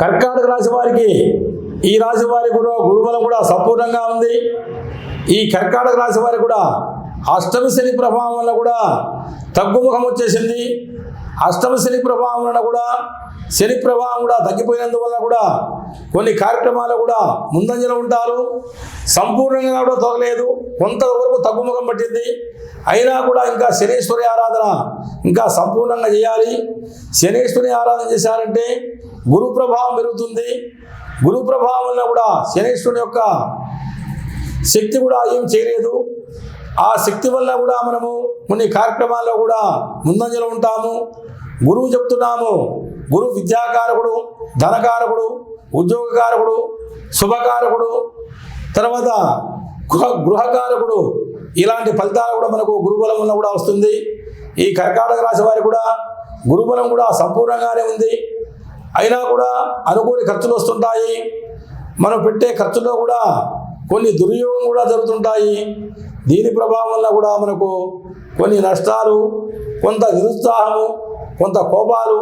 కర్కాటక రాశి వారికి ఈ రాశి వారికి కూడా గురుబలం కూడా సంపూర్ణంగా ఉంది. ఈ కర్కాటక రాశి వారికి కూడా అష్టమి శని ప్రభావం వల్ల కూడా తగ్గుముఖం వచ్చేసింది. అష్టమి శని ప్రభావం వలన కూడా శని ప్రభావం కూడా తగ్గిపోయినందువల్ల కూడా కొన్ని కార్యక్రమాలు కూడా ముందంజలో ఉంటారు. సంపూర్ణంగా కూడా తొలగలేదు. కొంతవరకు తగ్గుముఖం పట్టింది. అయినా కూడా ఇంకా శనీశ్వరి ఆరాధన ఇంకా సంపూర్ణంగా చేయాలి. శనీశ్వరి ఆరాధన చేశారంటే గురు ప్రభావం పెరుగుతుంది. గురు ప్రభావం వల్ల కూడా శనీశ్వరుని యొక్క శక్తి కూడా ఏం చేయలేదు. ఆ శక్తి వల్ల కూడా మనము కొన్ని కార్యక్రమాల్లో కూడా ముందంజలో ఉంటాము. గురువు చెప్తున్నాము గురువు విద్యాకారకుడు ధనకారకుడు ఉద్యోగకారకుడు శుభకారకుడు తర్వాత గృహ గృహకారకుడు ఇలాంటి ఫలితాలు కూడా మనకు గురుబలం వల్ల కూడా వస్తుంది. ఈ కర్కాటక రాశి వారి కూడా గురుబలం కూడా సంపూర్ణంగానే ఉంది. అయినా కూడా అనుకోని ఖర్చులు వస్తుంటాయి. మనం పెట్టే ఖర్చులో కూడా కొన్ని దుర్యోగం కూడా జరుగుతుంటాయి. దీని ప్రభావం వల్ల కూడా మనకు కొన్ని నష్టాలు కొంత నిరుత్సాహము కొంత కోపాలు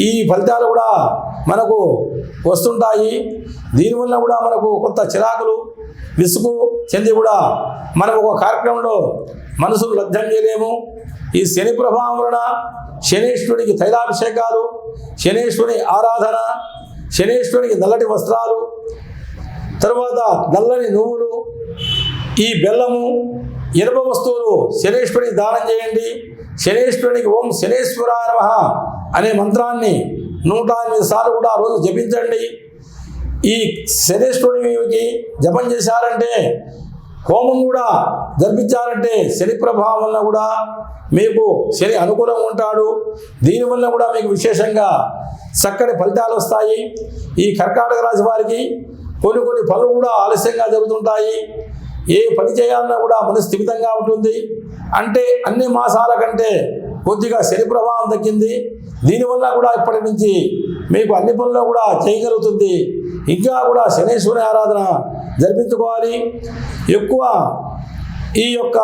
ఈ ఫలితాలు కూడా మనకు వస్తుంటాయి. దీనివల్ల కూడా మనకు కొంత చిరాకులు విసుగు చెంది కూడా మనం ఒక కార్యక్రమంలో మనసును లబ్ధం చేయలేము. ఈ శని ప్రభావం వలన శనేశ్వరుడికి తైలాభిషేకాలు శనేశ్వరుని ఆరాధన శనేశ్వరునికి నల్లటి వస్త్రాలు తర్వాత నల్లని నువ్వులు ఈ బెల్లము ఇనుప వస్తువులు శనేశ్వరునికి దానం చేయండి. శనేశ్వరునికి ఓం శనేశ్వర అనే మంత్రాన్ని నూట ఎనిమిది సార్లు కూడా ఆ రోజు జపించండి. ఈ శనేశ్వరునికి జపం చేశారంటే హోమం కూడా జరిపించాలంటే శని ప్రభావం వల్ల కూడా మీకు శని అనుకూలంగా ఉంటాడు. దీనివల్ల కూడా మీకు విశేషంగా చక్కటి ఫలితాలు వస్తాయి. ఈ కర్కాటక రాశి వారికి కొన్ని కొన్ని పనులు కూడా ఆలస్యంగా జరుగుతుంటాయి. ఏ పని చేయాలన్నా కూడా మనసు స్థిమితంగా ఉంటుంది. అంటే అన్ని మాసాల కంటే కొద్దిగా శని ప్రభావం తగ్గింది. దీనివల్ల కూడా ఇప్పటి నుంచి మీకు అన్ని పనుల్లో కూడా చేయగలుగుతుంది. ఇంకా కూడా శనేశ్వరి ఆరాధన జరిపించుకోవాలి. ఎక్కువ ఈ యొక్క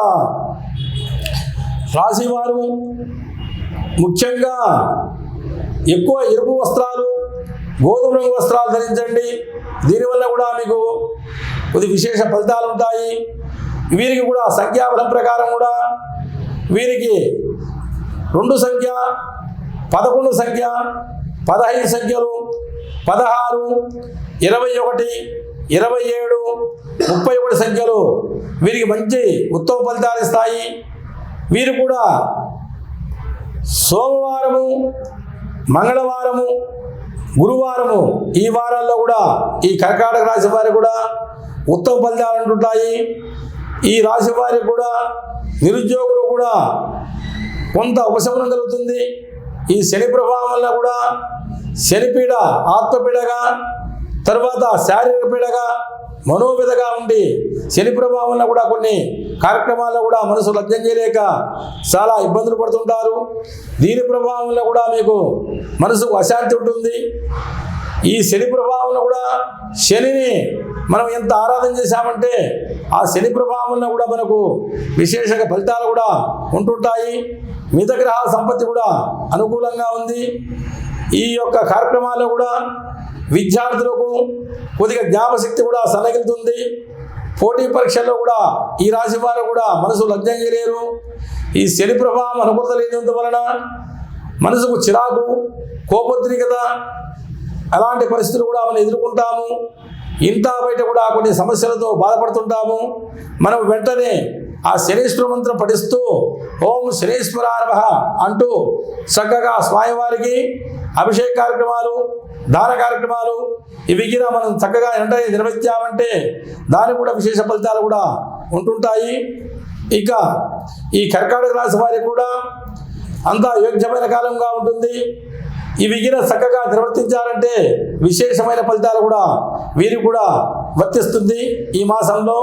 రాశివారు ముఖ్యంగా ఎక్కువ ఎరుపు వస్త్రాలు గోధుమ రంగు వస్త్రాలు ధరించండి. దీనివల్ల కూడా మీకు కొద్ది విశేష ఫలితాలు ఉంటాయి. వీరికి కూడా సంఖ్యాబలం ప్రకారం కూడా వీరికి రెండు సంఖ్య పదకొండు సంఖ్య పదహైదు సంఖ్యలు పదహారు ఇరవై ఒకటి ఇరవై ఏడు ముప్పై ఒకటి సంఖ్యలు. వీరికి మంచి ఉత్తమ ఫలితాలు ఇస్తాయి. వీరు కూడా సోమవారము మంగళవారము గురువారము ఈ వారాల్లో కూడా ఈ కర్కాటక రాశి వారికి కూడా ఉత్తమ ఫలితాలు ఉంటుంటాయి. ఈ రాశి వారికి కూడా నిరుద్యోగులు కూడా కొంత ఉపశమనం కలుగుతుంది. ఈ శని ప్రభావం వల్ల కూడా శనిపీడ ఆత్మపీడగా తర్వాత శారీరక పీడగా మనోవిధగా ఉండి శని ప్రభావంలో కూడా కొన్ని కార్యక్రమాల్లో కూడా మనసు లగ్నం చేయలేక చాలా ఇబ్బందులు పడుతుంటారు. దీని ప్రభావంలో కూడా మీకు మనసుకు అశాంతి ఉంటుంది. ఈ శని ప్రభావంలో కూడా శనిని మనం ఎంత ఆరాధన చేశామంటే ఆ శని ప్రభావంలో కూడా మనకు విశేషంగా ఫలితాలు కూడా ఉంటుంటాయి. మిత గ్రహాల సంపత్తి కూడా అనుకూలంగా ఉంది. ఈ యొక్క కార్యక్రమాల్లో కూడా విద్యార్థులకు కొద్దిగా జ్ఞాపశక్తి కూడా సన్నగిలుతుంది పోటీ పరీక్షల్లో కూడా ఈ రాశి వారు కూడా మనసు లగ్నం చేయలేరు ఈ శని ప్రభావం అనుకూలత లేనందువలన మనసుకు చిరాకు కోపోద్రికత అలాంటి పరిస్థితులు కూడా మనం ఎదుర్కొంటాము. ఇంటా బయట కూడా కొన్ని సమస్యలతో బాధపడుతుంటాము. మనం వెంటనే ఆ శనీశ్వర మంత్రం పఠిస్తూ ఓం శనీశ్వరారభ అంటూ చక్కగా స్వామివారికి అభిషేక కార్యక్రమాలు దాన కార్యక్రమాలు ఇవి కూడా మనం చక్కగా వెంటనే నిర్వహించామంటే దానికి కూడా విశేష ఫలితాలు కూడా ఉంటుంటాయి. ఇక ఈ కర్కాటక రాశి వారికి కూడా అంతా యోగ్యమైన కాలంగా ఉంటుంది. ఈ విగిన చక్కగా నిర్వర్తించాలంటే విశేషమైన ఫలితాలు కూడా వీరు కూడా వర్తిస్తుంది ఈ మాసంలో.